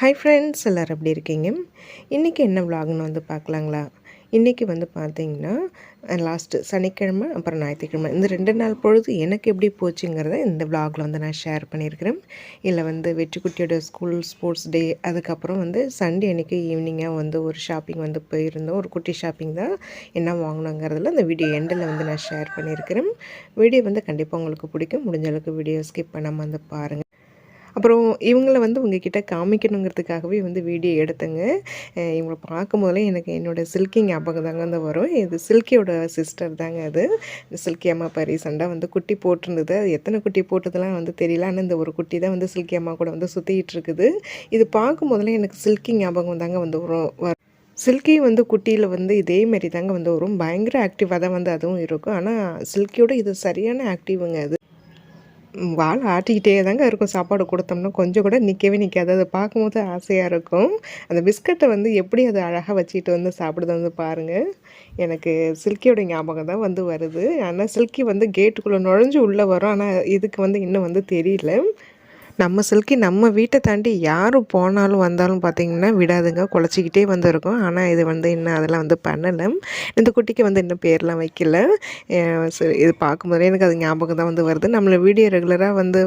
Hi friends எல்லோரும் எப்படி இருக்கீங்க? இன்றைக்கி என்ன விலாக்னு வந்து பார்க்கலாங்களா? இன்றைக்கி வந்து பார்த்தீங்கன்னா லாஸ்ட்டு சனிக்கிழமை அப்புறம் ஞாயிற்றுக்கிழமை. இந்த ரெண்டு நாள் பொழுது எனக்கு எப்படி போச்சுங்கிறத இந்த விலாகில் வந்து நான் ஷேர் பண்ணியிருக்கிறேன். இல்லை வந்து வெற்றிக்குட்டியோட ஸ்கூல் ஸ்போர்ட்ஸ் டே அதுக்கப்புறம் வந்து சண்டே அன்றைக்கி ஈவினிங்காக வந்து ஒரு ஷாப்பிங் வந்து போயிருந்தோம். ஒரு குட்டி ஷாப்பிங் தான் என்ன வாங்கினோங்கிறதுல அந்த வீடியோ எண்டில் வந்து நான் ஷேர் பண்ணியிருக்கிறேன். வீடியோ வந்து கண்டிப்பாக உங்களுக்கு பிடிக்கும். முடிஞ்ச அளவுக்கு வீடியோ ஸ்கிப் பண்ணாமல் வந்து பாருங்கள் அப்புறம் இவங்கள வந்து உங்ககிட்ட காமிக்கணுங்கிறதுக்காகவே வந்து வீடியோ எடுத்தேங்க. இவங்களை பார்க்கும் போதே எனக்கு என்னோடய சில்கி ஞாபகம் தாங்க வந்து வரும். இது சில்கியோட சிஸ்டர் தாங்க அது. சில்கி அம்மா பாரி சண்டை வந்து குட்டி போட்டிருந்தது. அது எத்தனை குட்டி போட்டதெல்லாம் வந்து தெரியல. ஆனால் இந்த ஒரு குட்டி தான் வந்து சில்கி அம்மா கூட வந்து சுற்றிக்கிட்டு இருக்குது. இது பார்க்கும் போதெல்லாம் எனக்கு சில்கி ஞாபகம் தாங்க வந்து வரும். சில்கி வந்து குட்டியில் வந்து இதே மாரி தாங்க வந்து வரும். பயங்கர ஆக்டிவாக தான் வந்து அதுவும் இருக்கும். ஆனால் சில்கியோட இது சரியான ஆக்டிவுங்க அது. வாழை ஆட்டிக்கிட்டே தாங்க இருக்கும். சாப்பாடு கொடுத்தோம்னா கொஞ்சம் கூட நிற்கவே நிற்காது அதை பார்க்கும்போது ஆசையாக இருக்கும். அந்த பிஸ்கட்டை வந்து எப்படி அதை அழகாக வச்சுக்கிட்டு வந்து சாப்பிடுது வந்து பாருங்கள் எனக்கு சில்கியோட ஞாபகம் தான் வந்து வருது. ஆனால் சில்கி வந்து கேட்டுக்குள்ளே நுழைஞ்சு உள்ளே வரும். ஆனால் இதுக்கு வந்து இன்னும் வந்து தெரியல. நம்ம சில்கி நம்ம வீட்டை தாண்டி யாரும் போனாலும் வந்தாலும் பார்த்திங்கன்னா விடாதுங்க. குழச்சிக்கிட்டே வந்துருக்கும். ஆனால் இது வந்து இன்னும் அதெல்லாம் வந்து பண்ணலை. இந்த குட்டிக்கு வந்து இன்னும் பேர்லாம் வைக்கல. இது பார்க்கும்போதே எனக்கு அது ஞாபகம் தான் வந்து வருது. நம்மளை வீடியோ ரெகுலராக வந்து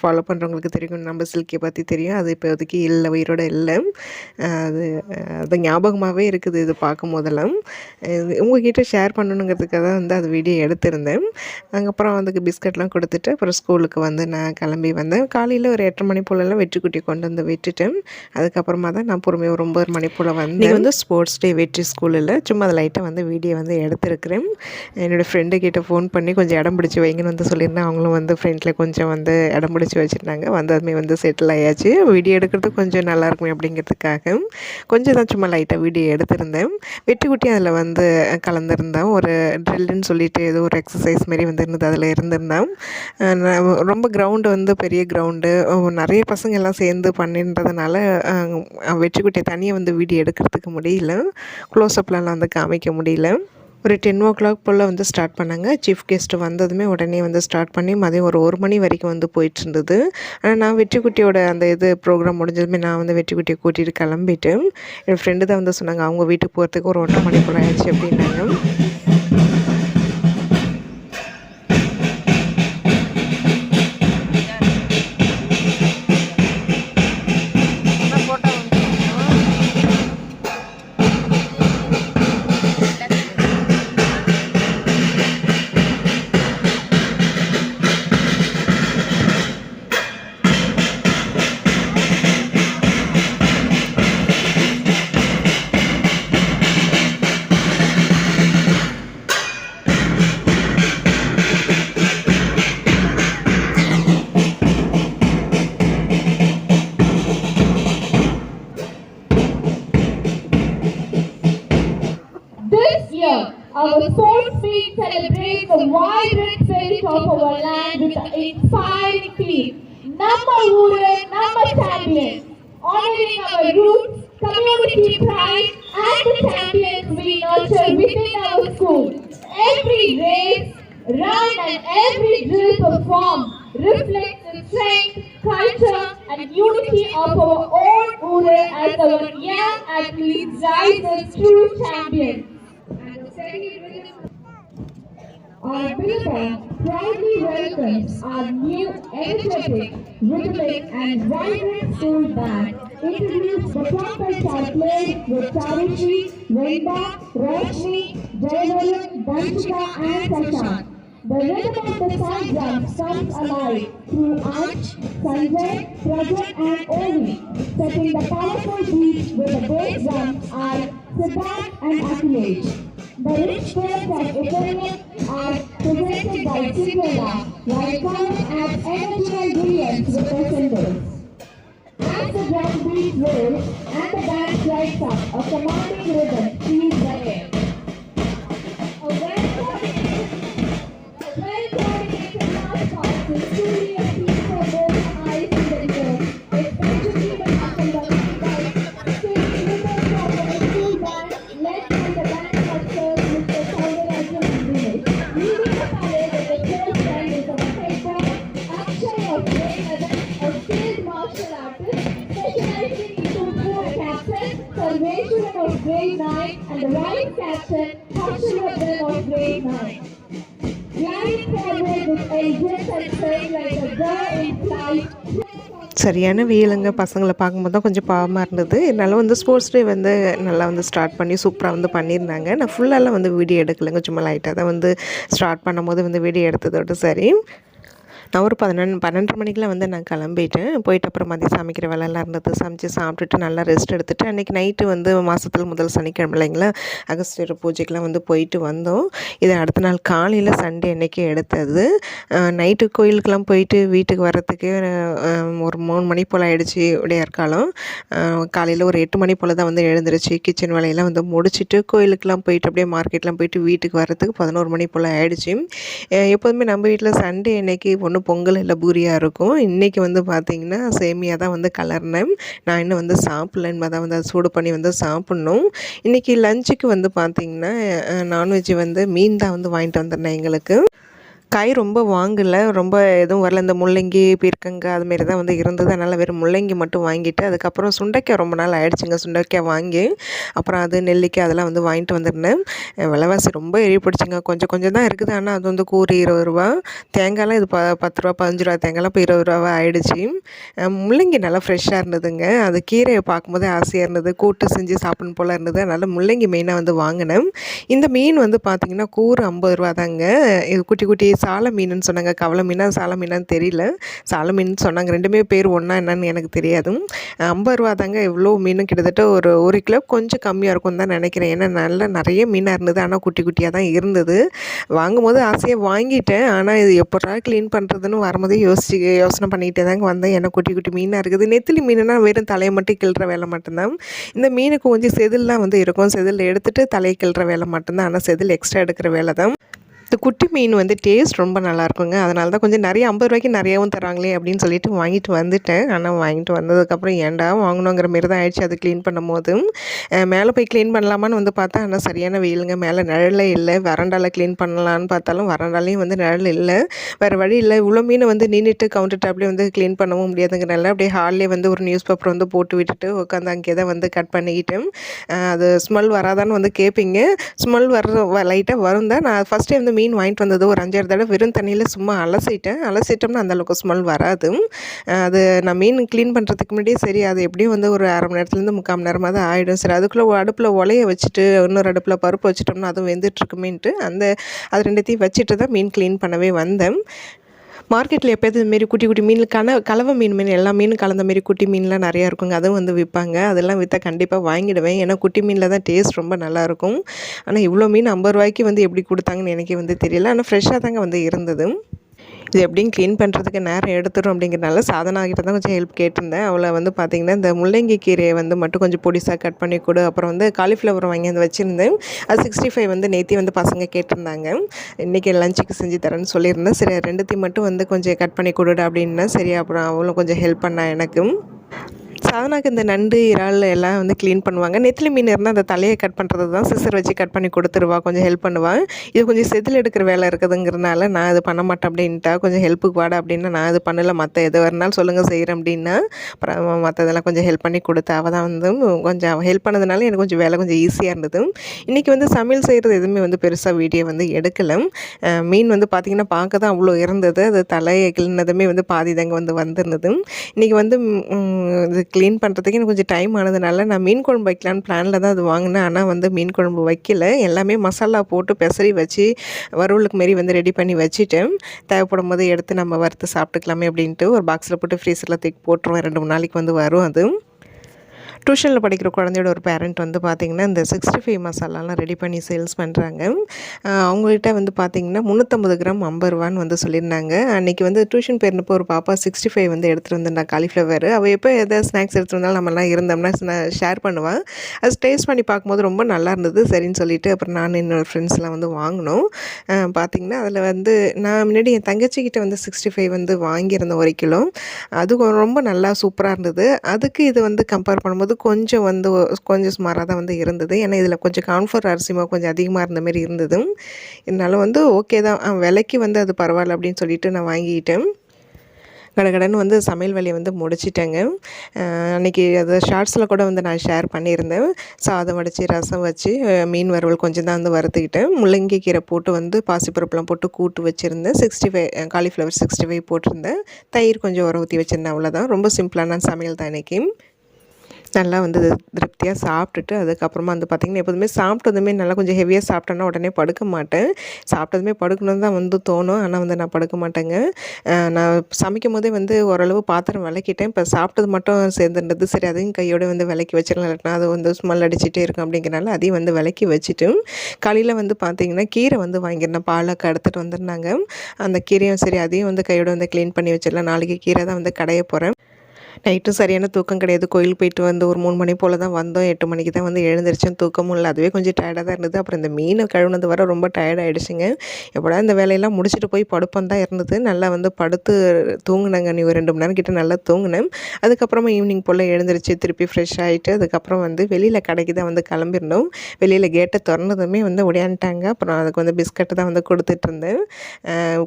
ஃபாலோ பண்ணுறவங்களுக்கு தெரியும். நம்ம சில்கியை பற்றி தெரியும். அது இப்போதைக்கு இல்லை உயிரோட இல்லை. அது அது ஞாபகமாகவே இருக்குது இது பார்க்கும் போதெல்லாம் உங்ககிட்ட ஷேர் பண்ணணுங்கிறதுக்காக தான் வந்து அது வீடியோ எடுத்திருந்தேன். அதுக்கப்புறம் அதுக்கு பிஸ்கட்லாம் கொடுத்துட்டு அப்புறம் ஸ்கூலுக்கு வந்து நான் கிளம்பி வந்தேன். காலையில் காலையில் ஒரு எட்டரை மணி போலலாம் வெற்றிக்குட்டி கொண்டு வந்து விட்டுட்டேன். அதுக்கப்புறமா தான் நான் பொறுமையாக ஒரு ஒம்பது மணி போல் வந்து வந்து ஸ்போர்ட்ஸ் டே வெற்றி ஸ்கூலில் சும்மா அதை லைட்டாக வந்து வீடியோ வந்து எடுத்துருக்கிறேன். என்னோடய ஃப்ரெண்டு கிட்டே ஃபோன் பண்ணி கொஞ்சம் இடம் பிடிச்சி வைங்கன்னு வந்து சொல்லியிருந்தேன். அவங்களும் வந்து ஃப்ரெண்டில் கொஞ்சம் வந்து இடம் பிடிச்சி வச்சுருந்தாங்க. வந்ததுமே வந்து செட்டில் ஆயாச்சு. வீடியோ எடுக்கிறது கொஞ்சம் நல்லாயிருக்குமே அப்படிங்கிறதுக்காக கொஞ்சம் தான் சும்மா லைட்டாக வீடியோ எடுத்திருந்தேன். வெட்டுக்குட்டி அதில் வந்து கலந்துருந்தேன். ஒரு ட்ரில்லுன்னு சொல்லிட்டு ஏதோ ஒரு எக்ஸசைஸ் மாரி வந்து இருந்தது. அதில் இருந்திருந்தேன். ரொம்ப கிரவுண்டு வந்து பெரிய கிரவுண்டு நிறைய பசங்க எல்லாம் சேர்ந்து பண்ணின்றதுனால வெற்றிக்குட்டியை தனியாக வந்து வீடியோ எடுக்கிறதுக்கு முடியல. க்ளோஸ்அப்லாம் வந்து காமிக்க முடியல. ஒரு டென் ஓ கிளாக் போல் வந்து ஸ்டார்ட் பண்ணாங்க. சீஃப் கெஸ்ட்டு வந்ததுமே உடனே வந்து ஸ்டார்ட் பண்ணி மதியம் ஒரு ஒரு மணி வரைக்கும் வந்து போயிட்டு இருந்தது. ஆனால் நான் வெற்றிக்குட்டியோட அந்த இது ப்ரோக்ராம் முடிஞ்சதுமே நான் வந்து வெற்றிக்குட்டியை கூட்டிகிட்டு கிளம்பிட்டு என் ஃப்ரெண்டு தான் வந்து சொன்னாங்க அவங்க வீட்டுக்கு போகிறதுக்கு ஒரு ஒன்றரை மணி போல் ஆயிடுச்சு அப்படின்னாங்க. Performed reflects the strength, culture, and unity of our own Uru as our young athletes rise as true champions. and Our Billboard proudly welcomes our new energetic, rhythmic and vibrant school band. Introduce the trumpets are played with Charishri, Venda, Roshni, Jayavalan, Danshika and Sasha. The rhythm of the sun drums comes alive through Ansh, Sanjay, Prajat and Ovi, setting the powerful beat with the bass drums are Siddharth and Akhilesh. The rich tales of Ukrainian are presented by Cinderella, while colors add energy brilliance with their symbols. As the drum beat rolls and the band strikes up, a commanding rhythm fills the air. Harshvardhan of grade 9. Gliding forward with and like a in flight. சரியான வெயிலுங்க பசங்களை பார்க்கும்போது தான் கொஞ்சம் பாவமாக இருந்தது என்னால் வந்து sports day வந்து நல்லா வந்து ஸ்டார்ட் பண்ணி சூப்பராக வந்து பண்ணியிருந்தாங்க நான் ஃபுல்லாலாம் வந்து வீடியோ எடுக்கலைங்க சும்மா லைட்டாக தான் வந்து ஸ்டார்ட் பண்ணும்போது வந்து வீடியோ எடுத்ததோட சரி நான் ஒரு பதினொன்று பன்னெண்டரை மணிக்கெலாம் வந்து நான் கிளம்பிட்டேன். போயிட்டு அப்புறம் மதியம் சமைக்கிற வேலையெல்லாம் இருந்தது. சமைச்சு சாப்பிட்டுட்டு நல்லா ரெஸ்ட் எடுத்துகிட்டு அன்றைக்கி நைட்டு வந்து மாதத்தில் முதல் சனிக்கிழமை இல்லைங்களா? அகஸ்தியர் பூஜைக்கெலாம் வந்து போயிட்டு வந்தோம். இது அடுத்த நாள் காலையில் சண்டே அன்றைக்கி எடுத்தது. நைட்டு கோயிலுக்கெலாம் போயிட்டு வீட்டுக்கு வர்றதுக்கு ஒரு மூணு மணி போல் ஆகிடுச்சி உடையார்காலம் காலையில் ஒரு எட்டு மணி போல் தான் வந்து எழுந்துருச்சு. கிச்சன் வேலையெல்லாம் வந்து முடிச்சுட்டு கோயிலுக்கெலாம் போயிட்டு அப்படியே மார்க்கெட்லாம் போயிட்டு வீட்டுக்கு வர்றதுக்கு பதினோரு மணி போல் ஆகிடுச்சி எப்போதுமே நம்ம வீட்டில் சண்டே அன்னைக்கு ஒன்று பொங்கல் இல்லை பூரியாக இருக்கும். இன்றைக்கி வந்து பார்த்திங்கன்னா சேமியாக தான் வந்து கலர்னேன். நான் இன்னும் வந்து சாப்பிட்லன்னு தான் வந்து அதை சூடு பண்ணி வந்து சாப்பிட்ணும். இன்றைக்கி லஞ்சுக்கு வந்து பார்த்திங்கன்னா நான்வெஜ் வந்து மீன் தான் வந்து வாங்கிட்டு வந்துருந்தேன் எங்களுக்கு. காய் ரொம்ப வாங்கலை ரொம்ப எதுவும் வரல. இந்த முள்ளங்கி பீர்க்கங்காய் அதுமாரி தான் வந்து இருந்தது. அதனால் வெறும் முள்ளங்கி மட்டும் வாங்கிட்டு அதுக்கப்புறம் சுண்டைக்காய் ரொம்ப நாள் ஆயிடுச்சுங்க. சுண்டைக்காய் வாங்கி அப்புறம் அது நெல்லிக்காய் அதெல்லாம் வந்து வாங்கிட்டு வந்துருந்தேன். விலைவாசி ரொம்ப எரி பிடிச்சிங்க கொஞ்சம் கொஞ்சம் தான் இருக்குது. ஆனால் அது வந்து கூறு இருபது ரூபா. தேங்காய்லாம் இது ப பத்து ரூபா பதினஞ்சு ரூபா தேங்காய்லாம் இப்போ இருபது ரூபாவா ஆயிடுச்சு. முள்ளங்கி நல்லா ஃப்ரெஷ்ஷாக இருந்ததுங்க. அது கீரையை பார்க்கும்போதே ஆசையாக இருந்தது. கூட்டு செஞ்சு சாப்பிடணும் போல் இருந்தது. அதனால் முள்ளங்கி மெயினாக வந்து வாங்கினேன். இந்த மீன் வந்து பார்த்திங்கன்னா கூறு ஐம்பது ரூபா தாங்க. இது குட்டி குட்டி சால மீனுன்னு சொன்னாங்க. கவலை மீனா சால மீனான்னு தெரியல. சால மீன் சொன்னாங்க. ரெண்டுமே பேர் ஒன்றா என்னன்னு எனக்கு தெரியாது. ஐம்பது ரூபா தாங்க எவ்வளோ மீன் கிட்டத்தட்ட ஒரு ஒரு கிலோ கொஞ்சம் கம்மியாக இருக்கும்னு தான் நினைக்கிறேன். ஏன்னா நல்லா நிறைய மீனாக இருந்தது. ஆனால் குட்டி குட்டியாக தான் இருந்தது. வாங்கும்போது ஆசையாக வாங்கிட்டேன். ஆனால் இது எப்படா க்ளீன் பண்ணுறதுன்னு வரும்போதே யோசிச்சு யோசனை பண்ணிகிட்டே தாங்க வந்தேன். ஏன்னா குட்டி குட்டி மீனாக இருக்குது. நெத்திலி மீனுனா வெறும் தலையை மட்டும் கிள்ற வேலை மட்டும்தான். இந்த மீனுக்கு கொஞ்சம் செதில்லாம் வந்து இருக்கும். செதில் எடுத்துகிட்டு தலையை கிள்ற வேலை மட்டும்தான். ஆனால் செதில் எக்ஸ்ட்ரா எடுக்கிற வேலை தான். இந்த குட்டி மீன் வந்து டேஸ்ட் ரொம்ப நல்லாயிருக்குங்க. அதனால தான் கொஞ்சம் நிறைய ஐம்பது ரூபாய்க்கு நிறையாவும் தராங்களே அப்படின்னு சொல்லிட்டு வாங்கிட்டு வந்துட்டேன். ஆனால் வாங்கிட்டு வந்ததுக்கப்புறம் ஏன்டா வாங்கணுங்கிற மாரி தான் ஆயிடுச்சு. அது க்ளீன் பண்ணும்போது. போதும் மேலே போய் க்ளீன் பண்ணலாமான்னு வந்து பார்த்தா ஆனால் சரியான வெயிலுங்க. மேலே நிழலே இல்லை. வறண்டால க்ளீன் பண்ணலான்னு பார்த்தாலும் வறண்டாலையும் வந்து நிழல் இல்லை. வேறு வழி இல்லை. இவ்வளோ மீன் வந்து நின்றுட்டு கவுண்டர் டாப்லேயே வந்து க்ளீன் பண்ணவும் முடியாதுங்கிறனால அப்படியே ஹால்லே வந்து ஒரு நியூஸ் பேப்பர் வந்து போட்டு விட்டுட்டு உட்காந்து அங்கே தான் வந்து கட் பண்ணிக்கிட்டு அது ஸ்மெல் வராதான்னு வந்து கேட்பீங்க ஸ்மெல் வர லைட்டாக வரும் தான். நான் ஃபஸ்ட் டைம் வந்து மீன் வாங்கிட்டு வந்தது ஒரு அஞ்சாறு தடவை வெறும் தண்ணியில் சும்மா அலசிட்டேன். அலசிட்டோம்னா அந்தளவுக்கு ஸ்மெல் வராது. அது நான் மீன் க்ளீன் பண்ணுறதுக்கு முன்னாடியே சரி அது எப்படியும் வந்து ஒரு அரை மணி நேரத்துலேருந்து முக்கால் மணி நேரமாக தான் ஆகிடும் சரி அதுக்குள்ளே அடுப்பில் உலைய வச்சுட்டு இன்னொரு அடுப்பில் பருப்பு வச்சுட்டோம்னா அதுவும் வெந்துட்டுருக்குமேன்ட்டு அந்த அது ரெண்டுத்தையும் வச்சுட்டு தான் மீன் க்ளீன் பண்ணவே வந்தேன். மார்க்கெட்டில் எப்போயாவது இதுமாரி குட்டி குட்டி மீன் கன கலவை மீன் மீன் எல்லா மீனும் கலந்த மாரி குட்டி மீன்லாம் நிறையா இருக்குங்க. அதுவும் வந்து விற்பாங்க அதெல்லாம் விற்றா கண்டிப்பாக வாங்கிடுவேன். ஏன்னா குட்டி மீனில் தான் டேஸ்ட் ரொம்ப நல்லாயிருக்கும் ஆனால் இவ்வளோ மீன் ஐம்பது ரூபாய்க்கு வந்து எப்படி கொடுத்தாங்கன்னு எனக்கே வந்து தெரியல. ஆனால் ஃப்ரெஷ்ஷாக தாங்க வந்து இருந்தது. இது எப்படியும் க்ளீன் பண்ணுறதுக்கு நேரம் எடுத்துடும் அப்படிங்கிறனால சாதனா கிட்ட தான் கொஞ்சம் ஹெல்ப் கேட்டிருந்தேன். அவளை வந்து பார்த்திங்கன்னா இந்த முள்ளங்கி கீரையை வந்து மட்டும் கொஞ்சம் பொடிசாக கட் பண்ணி கொடு. அப்புறம் வந்து காலிஃப்ளவர் வாங்கி வந்து வச்சுருந்தேன். அது சிக்ஸ்டி ஃபைவ் வந்து நேத்தி வந்து பசங்க கேட்டிருந்தாங்க. இன்றைக்கி லஞ்சுக்கு செஞ்சு தரேன்னு சொல்லியிருந்தேன். சரி ரெண்டுத்தையும் மட்டும் வந்து கொஞ்சம் கட் பண்ணி கொடுடு அப்படின்னா சரி அப்புறம் அவளும் கொஞ்சம் ஹெல்ப் பண்ணா எனக்கு. சாதனாக்கு இந்த நண்டு இறால் எல்லாம் வந்து க்ளீன் பண்ணுவாங்க. நெத்திலி மீன் இருந்தால் அந்த தலையை கட் பண்ணுறது தான் சிசர் வச்சு கட் பண்ணி கொடுத்துருவா. கொஞ்சம் ஹெல்ப் பண்ணுவாள் இது கொஞ்சம் செதில் எடுக்கிற வேலை இருக்குதுங்கிறனால நான் இது பண்ண மாட்டேன் அப்படின்ட்டா. கொஞ்சம் ஹெல்ப்புக்கு வாடா அப்படின்னா நான் இது பண்ணலை. மற்ற எது வரனாலும் சொல்லுங்கள் செய்கிறேன் அப்படின்னா. அப்புறம் மற்றதெல்லாம் கொஞ்சம் ஹெல்ப் பண்ணி கொடுத்தா அவள் தான் வந்து கொஞ்சம் ஹெல்ப் பண்ணதுனால எனக்கு கொஞ்சம் வேலை கொஞ்சம் ஈஸியாக இருந்தது. இன்றைக்கி வந்து சமையல் செய்கிறது எதுவுமே வந்து பெருசாக வீடியோ வந்து எடுக்கலை. மீன் வந்து பார்த்திங்கன்னா பார்க்க தான் அவ்வளோ இருந்தது. அது தலையை கிளினதுமே வந்து பாதி தாங்க வந்து வந்திருந்தது. இன்றைக்கி வந்து இது க்ளீன் பண்ணுறதுக்கு எனக்கு கொஞ்சம் டைம் ஆனதுனால நான் மீன் குழம்பு வைக்கலான்னு பிளானில் தான் அது வாங்கினேன். ஆனால் வந்து மீன் குழம்பு வைக்கல. எல்லாமே மசாலா போட்டு பெசரி வச்சு வறுவலுக்கு மாரி வந்து ரெடி பண்ணி வச்சுட்டேன். தேவைப்படும் போது எடுத்து நம்ம வறுத்து சாப்பிட்டுக்கலாமே அப்படின்ட்டு ஒரு பாக்ஸில் போட்டு ஃப்ரீசரில் தூக்கி போட்டுருவேன். ரெண்டு மூணு நாளைக்கு வந்து வரும் அது. டியூஷனில் படிக்கிற குழந்தையோட ஒரு பேரண்ட் வந்து பார்த்திங்கன்னா இந்த சிக்ஸ்டி ஃபைவ் மசாலாலாம் ரெடி பண்ணி சேல்ஸ் பண்ணுறாங்க அவங்கள்ட்ட வந்து பார்த்திங்கன்னா முந்நூற்றம்பது கிராம் ஐம்பது ரூபான்னு வந்து சொல்லியிருந்தாங்க. அன்றைக்கி வந்து டியூஷன் போயிருந்தப்போ ஒரு பாப்பா சிக்ஸ்டி ஃபைவ் வந்து எடுத்துகிட்டு வந்திருந்தா காலிஃப்ளவர் அவள் எப்போ எதாவது ஸ்நாக்ஸ் எடுத்துகிட்டு வந்தாலும் நம்மலாம் இருந்தோம்னா ஷேர் பண்ணுவாள் அது டேஸ்ட் பண்ணி பார்க்கும்போது ரொம்ப நல்லா இருந்தது. சரின்னு சொல்லிட்டு அப்புறம் நான் என்னோடய ஃப்ரெண்ட்ஸ்லாம் வந்து வாங்கினோம். பார்த்திங்கன்னா அதில் வந்து நான் முன்னாடி என் தங்கச்சிக்கிட்ட வந்து சிக்ஸ்டி ஃபைவ் வந்து வாங்கியிருந்தேன் ஒரு கிலோ. அது ரொம்ப நல்லா சூப்பராக இருந்தது. அதுக்கு இது வந்து கம்பேர் பண்ணும்போது கொஞ்சம் வந்து கொஞ்சம் சுமாராக தான் வந்து இருந்தது. ஏன்னா இதில் கொஞ்சம் கான்ஃபர் அரிசிமா கொஞ்சம் அதிகமாக இருந்த மாதிரி இருந்தது. இருந்தாலும் வந்து ஓகே தான். விலைக்கு வந்து அது பரவாயில்ல அப்படின்னு சொல்லிட்டு நான் வாங்கிக்கிட்டேன் கடகடன்னு வந்து சமையல் வேலையை வந்து முடிச்சிட்டேங்க. அன்றைக்கி அன்னைக்கு அது ஷார்ட்ஸில் கூட வந்து நான் ஷேர் பண்ணியிருந்தேன். சாதம் வடித்து ரசம் வச்சு மீன் வறுவல் கொஞ்சம் தான் வந்து வறுத்துக்கிட்டேன். முள்ளங்கி கீரை போட்டு வந்து பாசிப்பருப்புலாம் போட்டு கூட்டு வச்சுருந்தேன். Sixty five cauliflower sixty five போட்டிருந்தேன். தயிர் கொஞ்சம் உர ஊற்றி வச்சுருந்தேன் அவ்வளோதான் ரொம்ப சிம்பிளான சமையல் தான் இன்றைக்கி நல்லா வந்து திருப்தியாக சாப்பிட்டுட்டு அதுக்கப்புறமா வந்து பார்த்திங்கன்னா எப்போதுமே சாப்பிட்டதுமே நல்லா கொஞ்சம் ஹெவியாக சாப்பிட்டேன்னா உடனே படுக்க மாட்டேன். சாப்பிட்டதுமே படுக்கணும்னு தான் வந்து தோணும். ஆனால் வந்து நான் படுக்க மாட்டேங்க. நான் சமைக்கும் போதே வந்து ஓரளவு பாத்திரம் விளக்கிட்டேன். இப்போ சாப்பிட்டது மட்டும் சேர்ந்துன்றது சரி அதையும் கையோடு வந்து விளக்கி வச்சிடலாம். இல்லாட்டினா அது வந்து ஸ்மெல் அடிச்சிட்டே இருக்கும் அப்படிங்கிறனால அதையும் வந்து விளக்கி வச்சுட்டு காலையில் வந்து பார்த்திங்கன்னா கீரை வந்து வாங்கியிருந்தேன். பாலை எடுத்துகிட்டு வந்துருந்தாங்க. அந்த கீரையும் சரி அதையும் வந்து கையோட வந்து க்ளீன் பண்ணி வச்சிடலாம். நாளைக்கு கீரை தான் வந்து கடைய போகிறேன் நைட்டும் சரியான தூக்கம் கிடையாது. கோயில் போயிட்டு வந்து ஒரு மூணு மணி போல் தான் வந்தோம். எட்டு மணிக்கு தான் வந்து எழுந்திரிச்சோம். தூக்கமும் இல்லை. அதுவே கொஞ்சம் டயர்டாக தான் இருந்தது. அப்புறம் இந்த மீன் கழுவுனது வர ரொம்ப டயர்ட் ஆகிடுச்சுங்க எப்படா இந்த வேலையெல்லாம் முடிச்சுட்டு போய் படுப்பம் தான் இருந்தது. நல்லா வந்து படுத்து தூங்குனேங்க. நீ ஒரு ரெண்டு மணி நேரம் கிட்ட நல்லா தூங்கினேன். அதுக்கப்புறமா ஈவினிங் போல் எழுந்திரிச்சு திருப்பி ஃப்ரெஷ் ஆகிட்டு அதுக்கப்புறம் வந்து வெளியில் கடைக்கு தான் வந்து கிளம்பிருந்தோம். வெளியில் கேட்டை திறந்ததுமே வந்து ஒடியான்ட்டாங்க அப்புறம் அதுக்கு வந்து பிஸ்கட்டு தான் வந்து கொடுத்துட்டு இருந்தேன்.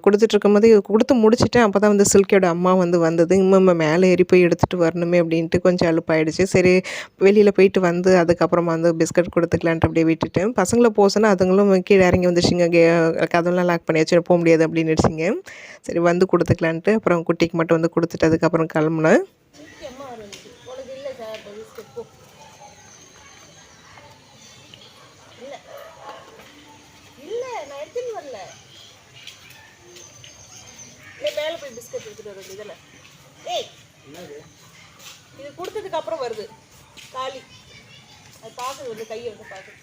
கொடுத்துட்டு இருக்கும்போது கொடுத்து முடிச்சுட்டேன் அப்போ தான் வந்து சில்கியோட அம்மா வந்து வந்தது. இம்மா மேலே ஏறி போய் எடுத்து எடுத்துகிட்டு வரணுமே அப்படின்ட்டு கொஞ்சம் அலுப்பாயிடுச்சு. சரி வெளியில் போயிட்டு வந்து அதுக்கப்புறமா வந்து பிஸ்கட் கொடுத்துக்கலான்ட்டு அப்படியே விட்டுட்டேன் பசங்களை போசோன்னா அதுங்களும் கீழே இறங்கி வந்துருச்சுங்க. கே கதவுலாம் லாக் பண்ணி வச்சு போக முடியாது அப்படின்னு நினச்சிங்க சரி வந்து கொடுத்துக்கலான்ட்டு அப்புறம் குட்டிக்கு மட்டும் வந்து கொடுத்துட்டு அதுக்கப்புறம் கிளம்புனேன். வரல மேலே போய் பிஸ்கட் எடுத்துட்டு வர வேண்டியதில்ல ஏய்! இது கொடுத்ததுக்கு அப்புறம் வருது. காலி அது பார்க்குது வந்து கையை வந்து பார்க்குது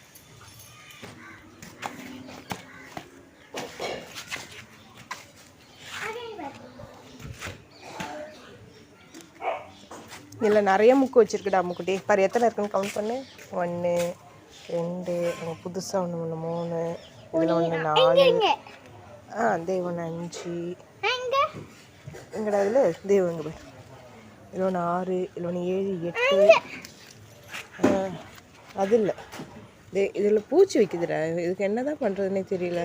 இதில் நிறைய முக்கு வச்சுருக்குடா முக்குட்டி. பாரு எத்தனை இருக்குன்னு கவுண்ட் பண்ணு. ஒன்று ரெண்டு அங்கே புதுசாக ஒன்று ஒன்று மூணு இதில் ஒன்று நாலு. ஆ தெய்வம் ஒன்று அஞ்சு. எங்கடா இதில் தெய்வம் இங்கே போய் இதில் ஒன்று ஆறு இதில் ஒன்று ஏழு எட்டு. அது இல்லை. இது இதில் பூச்சி வைக்குதுடா. இதுக்கு என்ன தான் பண்ணுறதுனே தெரியல.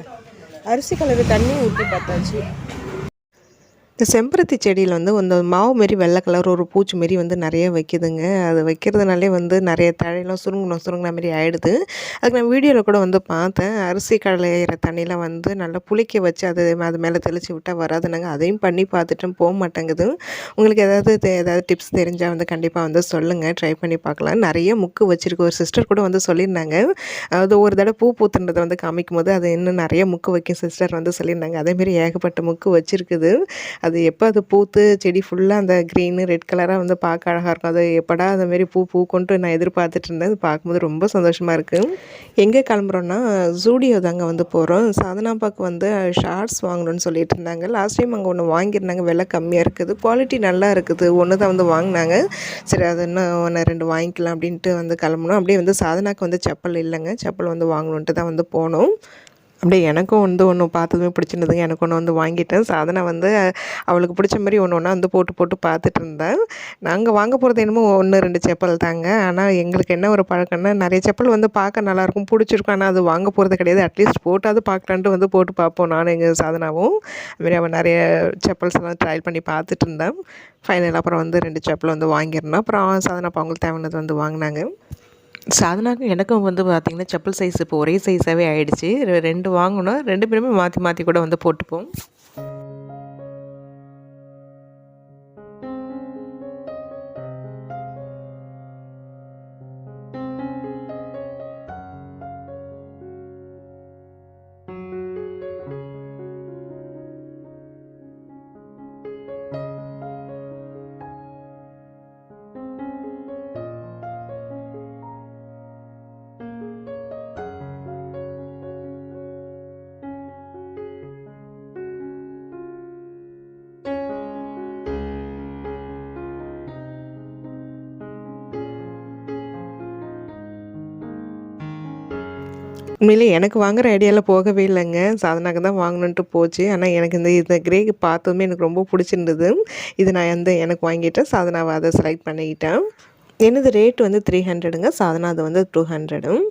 அரிசி கலரு தண்ணி ஊற்றி பார்த்தாச்சு. இந்த செம்பருத்தி செடியில் வந்து இந்த மாவு மாரி வெள்ளை கலர் ஒரு பூச்சி மாரி வந்து நிறைய வைக்குதுங்க. அது வைக்கிறதுனாலே வந்து நிறைய தழையெல்லாம் சுருங்கணும் சுருங்கின மாரி ஆகிடுது அதுக்கு நான் வீடியோவில் கூட வந்து பார்த்தேன். அரிசி களையிற தண்ணியில் வந்து நல்லா புளிக்க வச்சு அது அது மேலே தெளித்து விட்டால் வராதுனாங்க அதையும் பண்ணி பார்த்துட்டும் போக மாட்டேங்குது. உங்களுக்கு ஏதாவது ஏதாவது டிப்ஸ் தெரிஞ்சால் வந்து கண்டிப்பாக வந்து சொல்லுங்கள் ட்ரை பண்ணி பார்க்கலாம். நிறைய முக்கு வச்சுருக்கு. ஒரு சிஸ்டர் கூட வந்து சொல்லியிருந்தாங்க. அது ஒரு தடவை பூ பூத்துன்றதை வந்து காமிக்கும் போது அது இன்னும் நிறைய முக்கு வைக்கும் சிஸ்டர் வந்து சொல்லியிருந்தாங்க. அதேமாரி ஏகப்பட்ட முக்கு வச்சுருக்குது. அது அது எப்போ அது பூத்து செடி ஃபுல்லாக அந்த க்ரீனு ரெட் கலராக வந்து பார்க்க அழகாக இருக்கும். அது எப்படா அந்த மாரி பூ பூக்கொண்டு நான் எதிர்பார்த்துட்டு இருந்தேன். அது பார்க்கும்போது ரொம்ப சந்தோஷமாக இருக்குது எங்கே கிளம்புறோன்னா ஜூடியோ தாங்க வந்து போகிறோம் சாதனாப்பாக்கு வந்து ஷார்ட்ஸ் வாங்கணும்னு சொல்லிட்டு இருந்தாங்க. லாஸ்ட் டைம் அங்கே ஒன்று வாங்கியிருந்தாங்க. விலை கம்மியாக இருக்குது. குவாலிட்டி நல்லா இருக்குது. ஒன்று தான் வந்து வாங்கினாங்க. சரி அது இன்னும் ஒன்று ரெண்டு வாங்கிக்கலாம் அப்படின்ட்டு வந்து கிளம்புனோம். அப்படியே வந்து சாதனாக்கு வந்து செப்பல் இல்லைங்க. செப்பல் வந்து வாங்கணுன்ட்டு தான் வந்து போனோம். அப்படியே எனக்கும் வந்து ஒன்று பார்த்ததுமே பிடிச்சிருந்ததுங்க. எனக்கு ஒன்று வந்து வாங்கிட்டேன். சாதனை வந்து அவளுக்கு பிடிச்ச மாதிரி ஒன்று ஒன்றா வந்து போட்டு போட்டு பார்த்துட்டு இருந்தேன். நாங்கள் வாங்க போகிறது என்னமோ ஒன்று ரெண்டு செப்பல் தாங்க. ஆனால் எங்களுக்கு என்ன ஒரு பழக்கம்னா நிறைய செப்பல் வந்து பார்க்க நல்லாயிருக்கும் பிடிச்சிருக்கும். ஆனால் அது வாங்க போகிறது கிடையாது. அட்லீஸ்ட் போட்டாவது பார்க்கலான்ட்டு வந்து போட்டு பார்ப்போம் நானும் எங்கள் சாதனாவும். அதுமாரி அவன் நிறைய செப்பல்ஸ் எல்லாம் ட்ரையல் பண்ணி பார்த்துட்டு இருந்தேன். ஃபைனல் அப்புறம் வந்து ரெண்டு செப்பல் வந்து வாங்கியிருந்தோம் அப்புறம் சாதனை அப்போ அவங்களுக்கு தேவையானது வந்து வாங்கினாங்க. சாதனாக்கும் எனக்கும் வந்து பார்த்திங்கன்னா செப்பல் சைஸ் இப்போ ஒரே சைஸாகவே ஆகிடுச்சி ரெண்டு வாங்கினோம் ரெண்டு பேருமே மாற்றி மாற்றி கூட வந்து போட்டுப்போம். உண்மையிலே எனக்கு வாங்குற ஐடியாவில் போகவே இல்லைங்க. சாதனாக்கு தான் வாங்கணுன்ட்டு போச்சு. ஆனால் எனக்கு இந்த இந்த கிரே பார்த்ததுமே எனக்கு ரொம்ப பிடிச்சிருந்தது. இது நான் வந்து எனக்கு வாங்கிட்டேன் சாதனாவை அதை செலக்ட் பண்ணிக்கிட்டேன். எனது ரேட் வந்து த்ரீ ஹண்ட்ரடுங்க சாதனா அது வந்து டூ ஹண்ட்ரடும்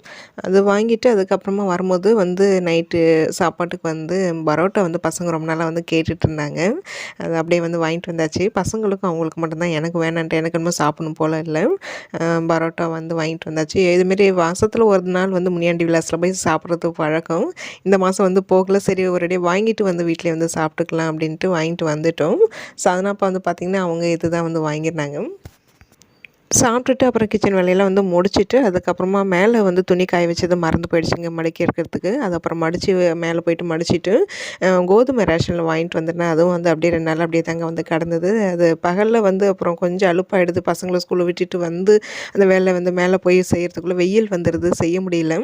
அது வாங்கிட்டு அதுக்கப்புறமா வரும்போது வந்து நைட்டு சாப்பாட்டுக்கு வந்து பரோட்டா வந்து பசங்க ரொம்ப நாளாக வந்து கேட்டுட்டு இருந்தாங்க. அது அப்படியே வந்து வாங்கிட்டு வந்தாச்சு. பசங்களுக்கும் அவங்களுக்கு மட்டும்தான். எனக்கு வேணான்ட்டு எனக்கு என்னமோ சாப்பிடணும் போல் இல்லை. பரோட்டா வந்து வாங்கிட்டு வந்தாச்சு. இதுமாரி மாதத்தில் ஒரு நாள் வந்து முனியாண்டி விலாஸில் போய் சாப்பிட்றது பழக்கம். இந்த மாதம் வந்து போகல. சரி ஒரேடியாக வாங்கிட்டு வந்து வீட்டிலே வந்து சாப்பிட்டுக்கலாம் அப்படின்ட்டு வாங்கிட்டு வந்துட்டோம். சாதனாப்பா வந்து பார்த்திங்கன்னா அவங்க இதுதான் வந்து வாங்கியிருந்தாங்க. சாப்பிட்டுட்டு அப்புறம் கிச்சன் வேலையெல்லாம் வந்து முடிச்சுட்டு அதுக்கப்புறமா மேலே வந்து துணி காய வச்சது மறந்து போயிடுச்சுங்க மடக்கி இருக்கிறதுக்கு. அது அப்புறம் மடித்து மேலே போயிட்டு மடிச்சுட்டு கோதுமை ரேஷனில் வாங்கிட்டு வந்துருந்தேன் அதுவும் வந்து அப்படியே ரெண்டு நாள் அப்படியே தாங்க வந்து கடந்தது. அது பகலில் வந்து அப்புறம் கொஞ்சம் அலுப்பாயிடுது. பசங்களை ஸ்கூலில் விட்டுட்டு வந்து அந்த வேலை வந்து மேலே போய் செய்கிறதுக்குள்ளே வெயில் வந்துடுது செய்ய முடியல.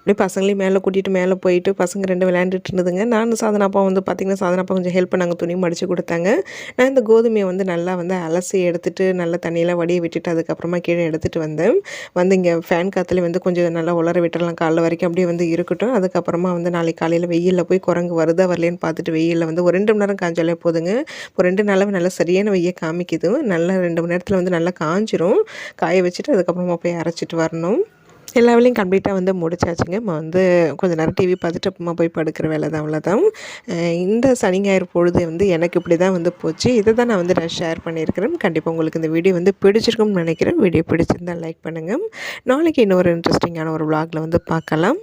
அப்படியே பசங்களையும் மேலே கூட்டிகிட்டு மேலே போயிட்டு பசங்க ரெண்டு விளையாண்டுட்டு இருந்ததுங்க. நான் சாதனாப்பா வந்து பார்த்திங்கன்னா சாதனாப்பா கொஞ்சம் ஹெல்ப் பண்ணாங்க துணி மடித்து கொடுத்தாங்க. நான் இந்த கோதுமையை வந்து நல்லா வந்து அலசி எடுத்துகிட்டு நல்லா தண்ணியெல்லாம் வடிய விட்டுட்டு அதுக்கப்புறமா கீழே எடுத்துகிட்டு வந்தேன். வந்து இங்கே ஃபேன் காற்றுல வந்து கொஞ்சம் நல்லா உலர விட்டுறலாம் காலைல வரைக்கும் அப்படியே வந்து இருக்கட்டும். அதுக்கப்புறமா வந்து நாளைக்கு காலையில் வெயிலில் போய் குரங்கு வருதா வரலேன்னு பார்த்துட்டு வெயிலில் வந்து ஒரு ரெண்டு மணி நேரம் காஞ்சாலே போதுங்க. ஒரு ரெண்டு நாளாவே நல்லா சரியான வெய்ய காமிக்குது. நல்லா ரெண்டு மணி நேரத்தில் வந்து நல்லா காஞ்சிரும். காய வச்சுட்டு அதுக்கப்புறமா போய் அரைச்சிட்டு வரணும். எல்லா வேலையும் கம்ப்ளீட்டாக வந்து முடிச்சாச்சுங்க. நம்ம வந்து கொஞ்சம் நேரம் டிவி பார்த்துட்டு அப்புறமா போய் படுக்கிற வேலை தான் அவ்வளோதான் இந்த சனி ஞாயிறு பொழுது வந்து எனக்கு இப்படி தான் வந்து போச்சு. இதை தான் நான் வந்து நான் ஷேர் பண்ணியிருக்கிறேன். கண்டிப்பாக உங்களுக்கு இந்த வீடியோ வந்து பிடிச்சிருக்கும்னு நினைக்கிறேன். வீடியோ பிடிச்சிருந்தா லைக் பண்ணுங்கள் நாளைக்கு இன்னொரு இன்ட்ரெஸ்டிங்கான ஒரு விளாகில் வந்து பார்க்கலாம்.